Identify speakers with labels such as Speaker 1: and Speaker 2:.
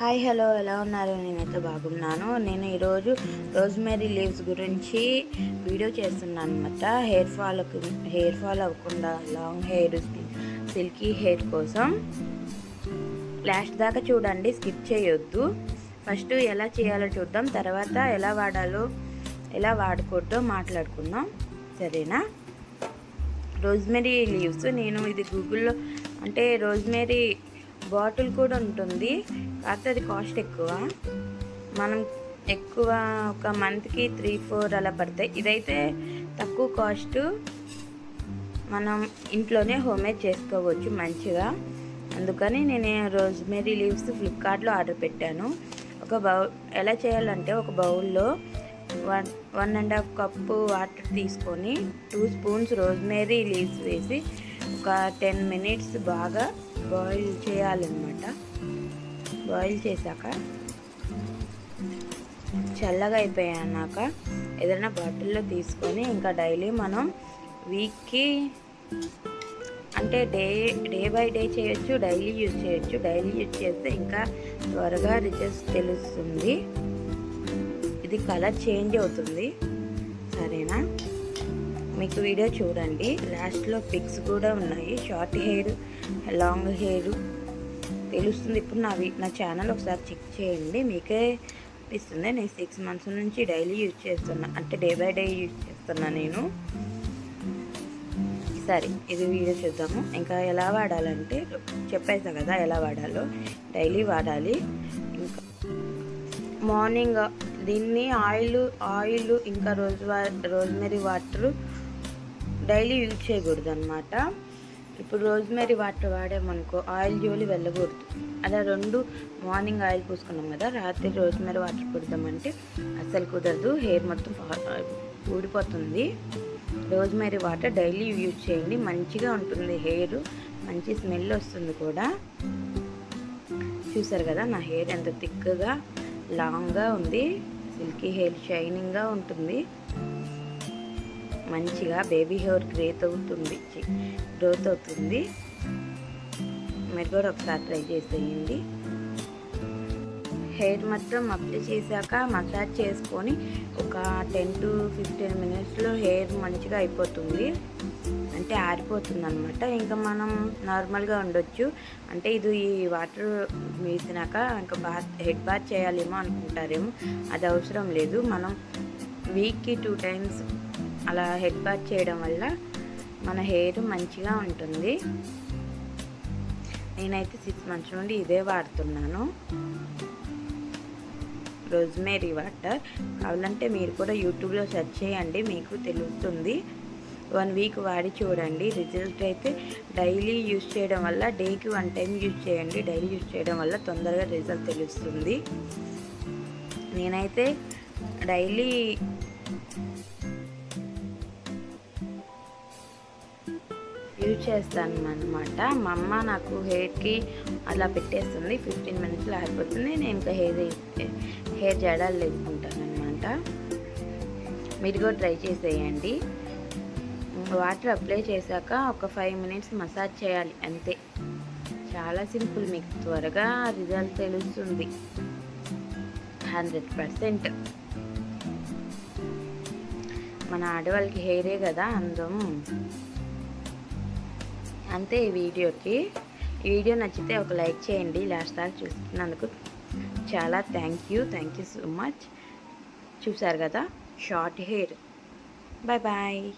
Speaker 1: Hi hello ఎలా ఉన్నారు? నేనైతే బాగున్నాను. నేను ఈరోజు రోజ్మెరీ లీవ్స్ గురించి వీడియో చేస్తున్నాను అనమాట హెయిర్ ఫాల్ హెయిర్ ఫాల్ అవ్వకుండా లాంగ్ హెయిర్ సిల్కీ హెయిర్ కోసం. లాస్ట్ దాకా చూడండి స్కిప్ చేయొద్దు. ఫస్ట్ ఎలా చేయాలో చూద్దాం. తర్వాత ఎలా వాడాలో ఎలా వాడకూడదో మాట్లాడుకుందాం. సరేనా? రోజ్మెరీ లీవ్స్ నేను ఇది గూగుల్లో అంటే రోజ్మెరీ బాటిల్ కూడా ఉంటుంది. కాకపోతే అది కాస్ట్ ఎక్కువ. మనం ఎక్కువ ఒక మంత్కి త్రీ ఫోర్ అలా పడతాయి. ఇదైతే తక్కువ కాస్ట్. మనం ఇంట్లోనే హోమ్మేడ్ చేసుకోవచ్చు మంచిగా. అందుకని నేను రోజ్మెరీ లీవ్స్ ఫ్లిప్కార్ట్లో ఆర్డర్ పెట్టాను. ఒక బౌల్ ఎలా చేయాలంటే ఒక బౌల్లో one one and half cup water తీసుకొని టూ స్పూన్స్ రోజ్మెరీ లీవ్స్ వేసి ఒక టెన్ మినిట్స్ బాగా బాయిల్ చేయాలన్నమాట. బాయిల్ చేశాక చల్లగా అయిపోయాక ఏదైనా బాటిల్లో తీసుకొని ఇంకా డైలీ మనం వీక్కి అంటే డే డే బై డే చేయొచ్చు డైలీ యూజ్ చేయొచ్చు. డైలీ యూజ్ చేస్తే ఇంకా త్వరగా రిజల్ట్స్ తెలుస్తుంది. ఇది కలర్ చేంజ్ అవుతుంది. సరేనా? మీకు వీడియో చూడండి. లాస్ట్లో పిక్స్ కూడా ఉన్నాయి. షార్ట్ హెయిర్ లాంగ్ హెయిర్ తెలుస్తుంది. ఇప్పుడు నా నా ఛానల్ ఒకసారి చెక్ చేయండి. మీకే అనిపిస్తుంది. నేను సిక్స్ మంత్స్ నుంచి డైలీ యూజ్ చేస్తున్నా. అంటే డే బై డే యూజ్ చేస్తున్నా నేను. సరే ఇది వీడియో చూద్దాము. ఇంకా ఎలా వాడాలంటే చెప్పేసా కదా ఎలా వాడాలో. డైలీ వాడాలి. ఇంకా మార్నింగ్ దీన్ని ఆయిల్ ఆయిల్ ఇంకా రోజు రోజ్మెరీ వాటర్ డైలీ యూజ్ చేయకూడదు అనమాట ఇప్పుడు రోజ్మేరీ వాటర్ వాడామనుకో ఆయిల్ జోలి వెళ్ళకూడదు. అలా రెండు మార్నింగ్ ఆయిల్ పూసుకున్నాం కదా రాత్రి రోజ్మెరీ వాటర్ కుడదామంటే అస్సలు కుదరదు. హెయిర్ మొత్తం ఊడిపోతుంది. రోజ్మెరీ వాటర్ డైలీ యూజ్ చేయండి. మంచిగా ఉంటుంది హెయిర్. మంచి స్మెల్ వస్తుంది కూడా. చూసారు కదా నా హెయిర్ ఎంత థిక్గా లాంగ్గా ఉంది. సిల్కీ హెయిర్ షైనింగ్గా ఉంటుంది. మంచిగా బేబీ హెయిర్ గ్రేత్ అవుతుంది. గ్రోత్ అవుతుంది. మీరు కూడా ఒకసారి ట్రై చేసేయండి. హెయిర్ మొత్తం అప్లై చేశాక మసాజ్ చేసుకొని ఒక టెన్ టు ఫిఫ్టీన్ మినిట్స్లో హెయిర్ మంచిగా అయిపోతుంది. అంటే ఆరిపోతుంది అనమాట ఇంకా మనం నార్మల్గా ఉండొచ్చు. అంటే ఇది ఈ వాటర్ వేసినాక ఇంకా బాత్ హెడ్ బాత్ చేయాలేమో అనుకుంటారేమో. అది అవసరం లేదు. మనం వీక్కి టూ టైమ్స్ అలా హెడ్ బాత్ చేయడం వల్ల మన హెయిర్ మంచిగా ఉంటుంది. నేనైతే సిక్స్ మంత్స్ నుండి ఇదే వాడుతున్నాను. రోజ్మేరీ వాటర్ కావాలంటే మీరు కూడా యూట్యూబ్లో సెర్చ్ చేయండి మీకు తెలుస్తుంది. వన్ వీక్ వాడి చూడండి. రిజల్ట్ అయితే డైలీ యూజ్ చేయడం వల్ల డేకి వన్ టైం యూజ్ చేయండి. డైలీ యూజ్ చేయడం వల్ల తొందరగా రిజల్ట్ తెలుస్తుంది. నేనైతే డైలీ యూజ్ చేస్తాను అనమాట మా అమ్మ నాకు హెయిర్కి అలా పెట్టేస్తుంది. ఫిఫ్టీన్ మినిట్స్లో ఆరిపోతుంది నేను ఇంకా హెయిర్ హెయిర్ జడాలు లేకుంటాను అనమాట మీరు కూడా ట్రై చేసేయండి. వాటర్ అప్లై చేశాక ఒక ఫైవ్ మినిట్స్ మసాజ్ చేయాలి. అంతే. చాలా సింపుల్ మీకు. త్వరగా రిజల్ట్ తెలుస్తుంది. Hundred percent. మన ఆడవాళ్ళకి హెయిరే కదా అందం. అంతే ఈ వీడియోకి. ఈ వీడియో నచ్చితే ఒక లైక్ చేయండి లాస్ట్ దాకా చూస్తున్నందుకు చాలా thank you thank you so much. చూసారు కదా? Short hair. Bye bye.